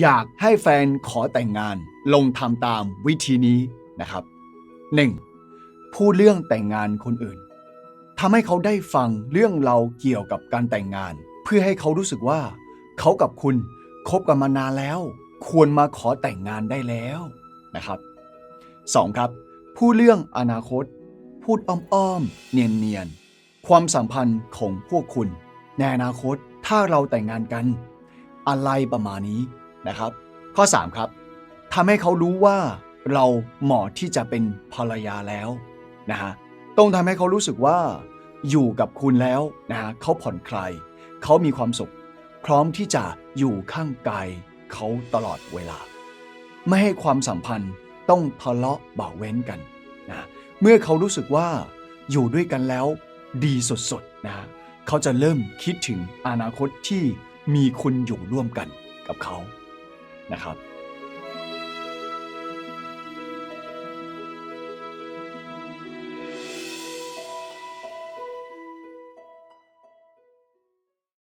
อยากให้แฟนขอแต่งงาน ลงทำตามวิธีนี้นะครับ 1. พูดเรื่องแต่งงานคนอื่นทำให้เขาได้ฟังเรื่องเราเกี่ยวกับการแต่งงาน เพื่อให้เขารู้สึกว่า เขากับคุณคบกันมานานแล้ว ควรมาขอแต่งงานได้แล้วนะครับ 2. ครับ พูดเรื่องอนาคต พูดอ้อมๆเนียนๆความสัมพันธ์ของพวกคุณ ในอนาคตถ้าเราแต่งงานกัน อะไรประมาณนี้ นะครับ ข้อ 3 ครับทำให้เขารู้ว่าเราเหมาะที่จะเป็นภรรยาแล้วนะฮะต้องทำให้เขารู้สึกว่า อยู่กับคุณแล้วนะฮะเขาผ่อนคลายเขามีความสุข พร้อมที่จะอยู่ข้างกายเขาตลอดเวลา ไม่ให้ความสัมพันธ์ต้องทะเลาะเบาะแว้นกันนะเมื่อเขารู้สึกว่าอยู่ด้วยกันแล้วดีสุดๆนะเขาจะเริ่มคิดถึงอนาคตที่มีคุณอยู่ร่วมกันกับเขา นะครับ